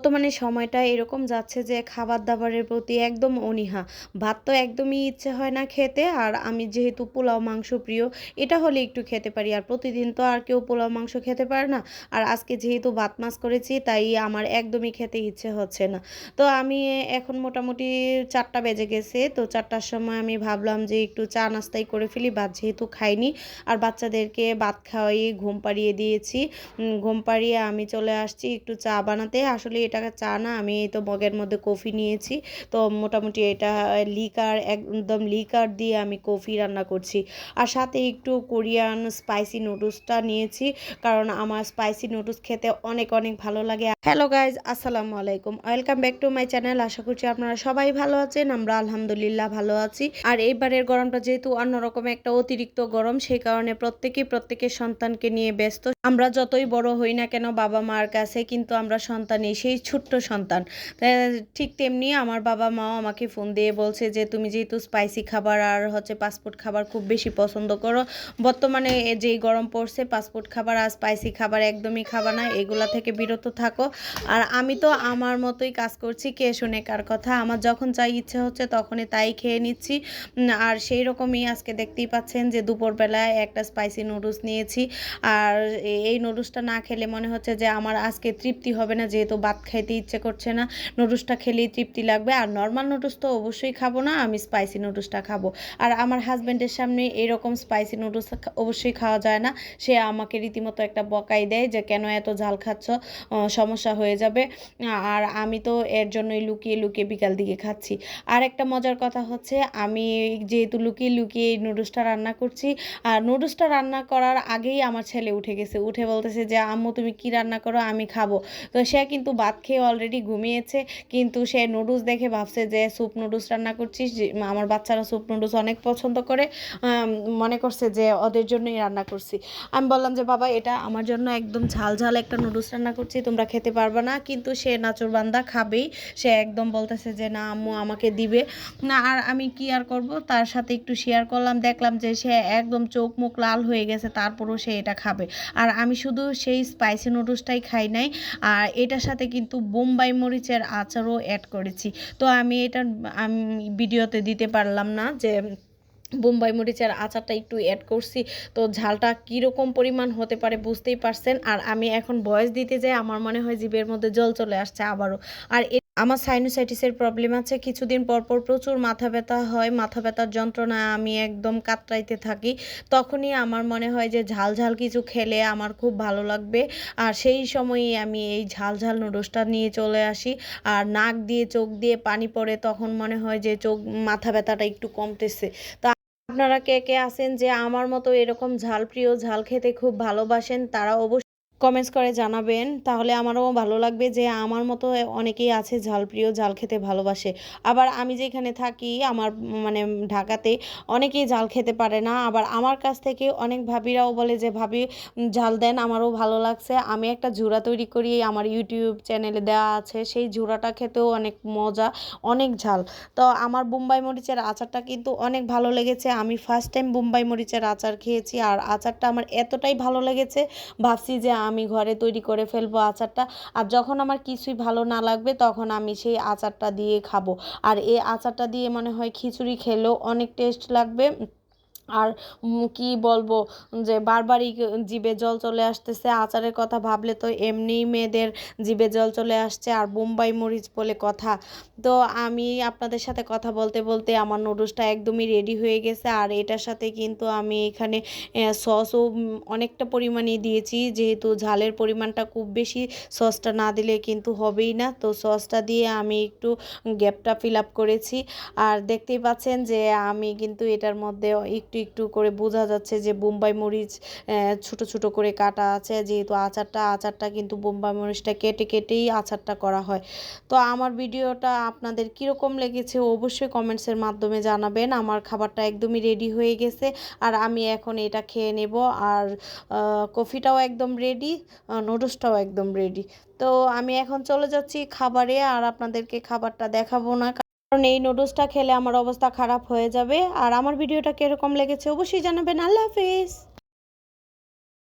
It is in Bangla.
বর্তমানে সময়টা এরকম যাচ্ছে যে খাবার দাবারের প্রতি একদম অনীহা। ভাত তো একদমই ইচ্ছে হয় না খেতে, আর আমি যেহেতু পোলাও মাংস প্রিয়, এটা হলে একটু খেতে পারি। আর প্রতিদিন তো আর কেউ পোলাও মাংস খেতে পারে না। আর আজকে যেহেতু ভাত মাছ করেছি, তাই আমার একদমই খেতে ইচ্ছে হচ্ছে না। তো আমি এখন মোটামুটি চারটা বেজে গেছে, তো চারটার সময় আমি ভাবলাম যে একটু চা নাস্তাই করে ফেলি। ভাত যেহেতু খাইনি, আর বাচ্চাদেরকে ভাত খাওয়াই ঘুম পাড়িয়ে দিয়েছি। ঘুম পাড়িয়ে আমি চলে আসছি একটু চা বানাতে। আসলে এটা চা না, আমি এই তো মগের মধ্যে কফি নিয়েছি। তো মোটামুটি এটা লিকার, একদম লিকার দিয়ে আমি কফি রান্না করছি। আর সাথে একটু কোরিয়ান স্পাইসি নুডলসটা নিয়েছি, কারণ আমার স্পাইসি নুডলস খেতে অনেক অনেক ভালো লাগে। হ্যালো গাইজ, আসসালামু আলাইকুম। Welcome back to my channel. আশা করছি আপনারা সবাই ভালো আছেন, আমরা আলহামদুলিল্লাহ ভালো আছি। আর এইবারের গরমটা যেহেতু অন্যরকম একটা অতিরিক্ত গরম, সেই কারণে প্রত্যেকেই প্রত্যেকের সন্তানকে নিয়ে ব্যস্ত। আমরা যতই বড় হই না কেন, বাবা মার কাছে কিন্তু আমরা সন্তানই সেই ছোট্ট সন্তান। ঠিক তেমনি আমার বাবা মাও আমাকে ফোন দিয়ে বলছে যে, তুমি যেহেতু স্পাইসি খাবার আর হচ্ছে পাসপোর্ট খাবার খুব বেশি পছন্দ করো, বর্তমানে যেই গরম পড়ছে পাসপোর্ট খাবার আর স্পাইসি খাবার একদমই খাবা না, এগুলা থেকে বিরত থাকো। আর আমি তো আমার মতোই কাজ করছি, কে শুনে কার কথা। আমার যখন চাই ইচ্ছে হচ্ছে তখনই তাই খেয়ে নিচ্ছি। আর সেই রকমই আজকে দেখতেই পাচ্ছেন যে, দুপুরবেলায় একটা স্পাইসি নুডলস নিয়েছি। আর এই নুডলসটা না খেলে মনে হচ্ছে যে, আমার আজকে তৃপ্তি হবে না, যেহেতু ভাত খাইতে ইচ্ছে করছে না। নুডলসটা খেলেই তৃপ্তি লাগবে। আর নর্মাল নুডলস তো অবশ্যই খাব না, আমি স্পাইসি নুডলসটা খাব। আর আমার হাজব্যান্ডের সামনে এরকম স্পাইসি নুডলস অবশ্যই খাওয়া যায় না। সে আমাকে রীতিমতো একটা বকাই দেয় যে, কেন এত ঝাল খাচ্ছ? সমস্যা হয়ে যাবে। আর আমি তো এর জন্যই লুকিয়ে লুকিয়ে বিকাল দিকে খাচ্ছি। আর একটা মজার কথা হচ্ছে, আমি যেহেতু লুকিয়ে লুকিয়ে এই নুডলসটা রান্না করছি, আর নুডলসটা রান্না করার আগেই আমার ছেলে উঠে গেছে। উঠে বলতেছে যে, আম্মু, তুমি কি রান্না করো? আমি খাব। তো সে কিন্তু ভাত খেয়ে অলরেডি ঘুমিয়েছে, কিন্তু সে নুডলস দেখে ভাবছে যে স্যুপ নুডলস রান্না করছিস আমার বাচ্চারা স্যুপ নুডলস অনেক পছন্দ করে মনে করছে যে, ওদের জন্যই রান্না করছি। আমি বললাম যে, বাবা, এটা আমার জন্য একদম ঝাল ঝাল একটা নুডলস রান্না করছি, তোমরা খেতে পারবে না। কিন্তু সে নাচুরবান্দা খাবেই। সে একদম বলতেছে যে, না, আম্মু আমাকে দিবে। না, আর আমি কি আর করব? তার সাথে একটু শেয়ার করলাম, দেখলাম যে, সে একদম চোখ মুখ লাল হয়ে গেছে, তারপরও সে এটা খাবে। আর আমি শুধু সেই স্পাইসি নুডলসটাই খাই নাই, আর এটার সাথে কিন্তু বোম্বাই মরিচের আচারও অ্যাড করেছি। তো আমি এটা আমি ভিডিওতে দিতে পারলাম না যে বোম্বাই মরিচের আচারটা একটু অ্যাড করছি। তো ঝালটা কীরকম পরিমাণ হতে পারে বুঝতেই পারছেন। আর আমি এখন বয়স দিতে যাই, আমার মনে হয় জীবের মধ্যে জল চলে আসছে আবারও। আর আমার সাইনোসাইটিসের প্রবলেম আছে। কিছুদিন পর পর প্রচুর মাথা ব্যথা হয়। মাথা ব্যথার যন্ত্রণায় আমি একদম কাতরাইতে থাকি। তখনই আমার মনে হয় যে ঝাল ঝাল কিছু খেলে আমার খুব ভালো লাগবে। আর সেই সময়ই আমি এই ঝাল ঝাল নুডলসটা নিয়ে চলে আসি। আর নাক দিয়ে, চোখ দিয়ে পানি পড়ে তখন মনে হয় যে চোখ, মাথা ব্যথাটা একটু কমতেছে। তা আপনারা কে কে আছেন যে আমার মতো এরকম ঝাল প্রিয় ঝাল খেতে খুব ভালোবাসেন, তারা অবশ্যই কমেন্টস করে জানাবেন, তাহলে আমারও ভালো লাগবে যে আমার মতো অনেকেই আছে ঝাল প্রিয়, ঝাল খেতে ভালোবাসে। আবার আমি যেখানে থাকি, আমার মানে ঢাকাতে অনেকেই ঝাল খেতে পারে না, আবার আমার কাছ থেকে অনেক ভাবিরাও বলে যে, ভাবি, ঝাল দেন, আমারও ভালো লাগছে। আমি একটা ঝুড়া তৈরি করি, আমার ইউটিউব চ্যানেলে দেওয়া আছে, সেই ঝুড়াটা খেতেও অনেক মজা, অনেক ঝাল। তো আমার বোম্বাই মরিচের আচারটা কিন্তু অনেক ভালো লেগেছে। আমি ফার্স্ট টাইম বোম্বাই মরিচের আচার খেয়েছি, আর আচারটা আমার এতটাই ভালো লেগেছে, ভাবছি যে আমি ঘরে তৈরি করে ফেলব আচারটা। আর যখন আমার কিছুই ভালো না লাগবে, তখন আমি সেই আচারটা দিয়ে খাব। আর এই আচারটা দিয়ে মনে হয় খিচুড়ি খেলেও অনেক টেস্ট লাগবে। আর কি বলব, যে বারবারই জিভে জল চলে আসতেছে, আচারের কথা ভাবলে তো এমনিই মেয়েদের জিভে জল চলে আসছে, আর বোম্বাই মরিচ বলে কথা। তো আমি আপনাদের সাথে কথা বলতে বলতে আমার নুডলসটা একদমই রেডি হয়ে গেছে, আর এটার সাথে কিন্তু আমি এখানে সসও অনেকটা পরিমাণে দিয়েছি, যেহেতু ঝালের পরিমাণটা খুব বেশি সসটা না দিলে কিন্তু হবেই না। তো সসটা দিয়ে আমি একটু গ্যাপটা ফিল আপ করেছি, আর দেখতেই পাচ্ছেন যে আমি কিন্তু এটার মধ্যে একটু একটু করে বোঝা যাচ্ছে যে বোম্বাই মরিচ ছোট ছোট করে কাটা আছে। যেহেতু আচারটা আচারটা কিন্তু বোম্বাই মরিচটা কেটে কেটেই আচারটা করা হয়। তো আমার ভিডিওটা আপনাদের কীরকম লেগেছে অবশ্যই কমেন্টসের মাধ্যমে জানাবেন। আমার খাবারটা একদমই রেডি হয়ে গেছে আর আমি এখন এটা খেয়ে নেব। আর কফিটাও একদম রেডি নুডলসটাও একদম রেডি তো আমি এখন চলে যাচ্ছি খাবারে আর আপনাদেরকে খাবারটা দেখাবো না। কারণ এই নুডলসটা খেলে আমার অবস্থা খারাপ হয়ে যাবে। আর আমার ভিডিওটা কীরকম লেগেছে অবশ্যই জানাবেন। আল্লাহ হাফিজ।